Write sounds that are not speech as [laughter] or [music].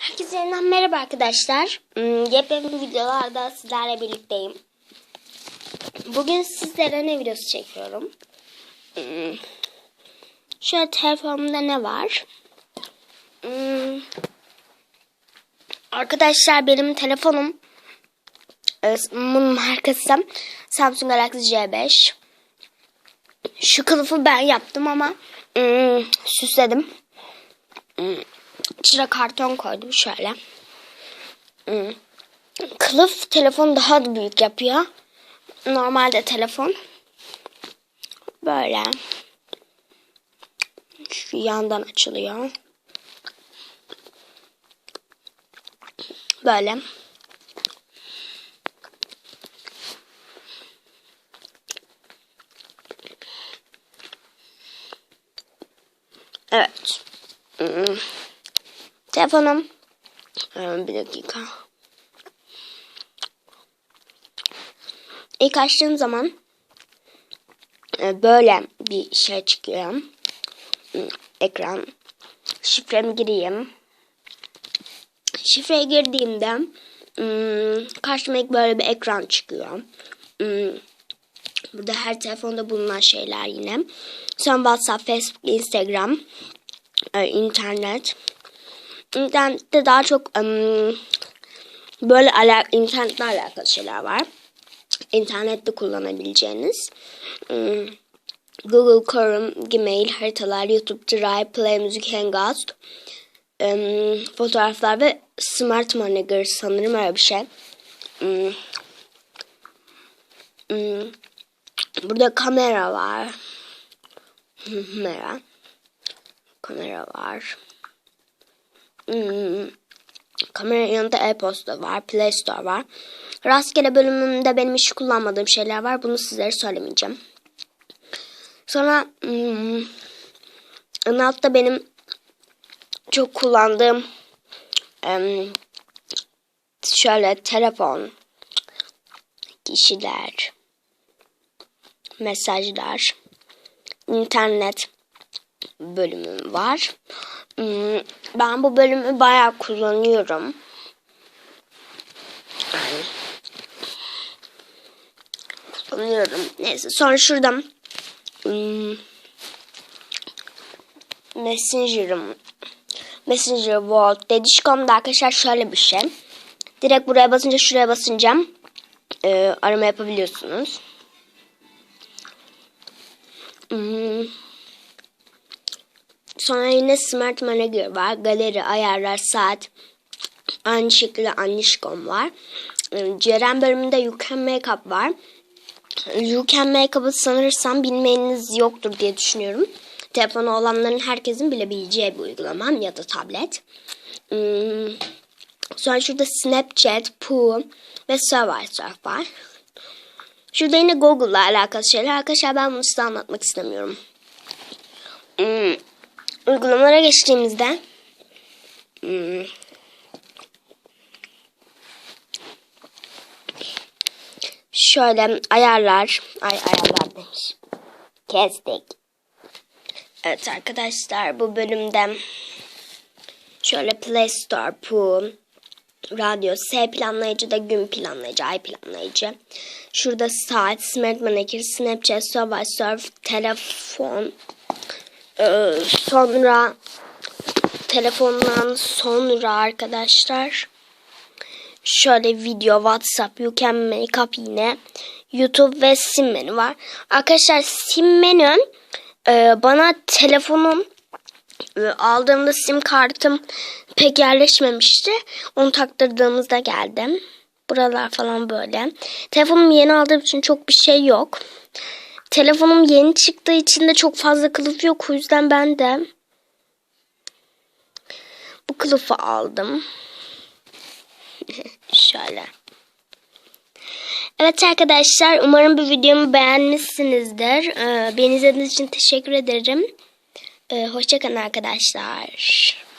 Herkese yeniden merhaba arkadaşlar. Hmm, Yepyeni videolarda sizlerle birlikteyim. Bugün sizlere ne videosu çekiyorum? Hmm, Şöyle telefonumda ne var? Hmm, Arkadaşlar benim telefonum e, bunun markası Samsung Galaxy J5. Şu kılıfı ben yaptım ama süsledim. İçine karton koydum şöyle. Hmm. Kılıf telefon daha da büyük yapıyor. Normalde telefon böyle şu yandan açılıyor. Böyle. Evet. Hmm. Telefonum. Ee, Bir dakika. İlk açtığım zaman e, böyle bir şey çıkıyor. Hmm, Ekran. Şifremi gireyim. Şifreye girdiğimde hmm, karşıma ilk böyle bir ekran çıkıyor. Hmm, Burada her telefonda bulunan şeyler yine. Sonra WhatsApp, Facebook, Instagram, e, internet. İnternette daha çok ım, böyle ala internetle alakalı şeyler var. İnternette kullanabileceğiniz. Im, Google Chrome, Gmail, haritalar, YouTube, Drive, Play Music, Hangouts, ım, fotoğraflar ve Smart Manager sanırım öyle bir şey. Im, ım, Burada kamera var. Kamera. Kamera var. Hmm. Kamera yanında e-posta var. Play Store var. Rastgele bölümünde benim hiç kullanmadığım şeyler var. Bunu sizlere söylemeyeceğim. Sonra hmm, en altta benim çok kullandığım şöyle telefon, kişiler, mesajlar, internet bölümüm var. Hmm, Ben bu bölümü bayağı kullanıyorum. Kullanıyorum. Neyse sonra şuradan hmm, Messenger'ım Messenger Vault Dedişkom'da arkadaşlar şöyle bir şey. Direkt buraya basınca şuraya basınca e, arama yapabiliyorsunuz. Hmm. Sonra yine Smart Manager var. Galeri, ayarlar, saat. Aynı şekilde Anişkom var. Ee, Ceren bölümünde You Can Makeup var. You Can Makeup'ı sanırsam bilmeyeniz yoktur diye düşünüyorum. Telefonu olanların herkesin bilebileceği bir uygulama ya da tablet. Hmm. Sonra şurada Snapchat, Poo ve Survivor var. Şurada yine Google'la alakalı şeyler. Arkadaşlar ben bunu size anlatmak istemiyorum. Hmm. Uygulamalara geçtiğimizde hmm, şöyle ayarlar ay ayarlar demiş. Kestik. Evet arkadaşlar bu bölümde şöyle Play Store, Poo, radyo, S planlayıcı da gün planlayıcı, ay planlayıcı. Şurada saat, Smart Manager, Snapchat, Survey Surf, telefon, ee, sonra telefondan sonra arkadaşlar şöyle video, WhatsApp, You Can Make Up yine YouTube ve sim menü var. Arkadaşlar sim menü e, bana telefonum e, aldığımda sim kartım pek yerleşmemişti. Onu taktırdığımızda geldim. Buralar falan böyle. Telefonum yeni aldığım için çok bir şey yok. Telefonum yeni çıktığı için de çok fazla kılıf yok. O yüzden ben de bu kılıfı aldım. [laughs] Şöyle. Evet arkadaşlar umarım bu videomu beğenmişsinizdir. Ee, beni izlediğiniz için teşekkür ederim. Ee, Hoşçakalın arkadaşlar.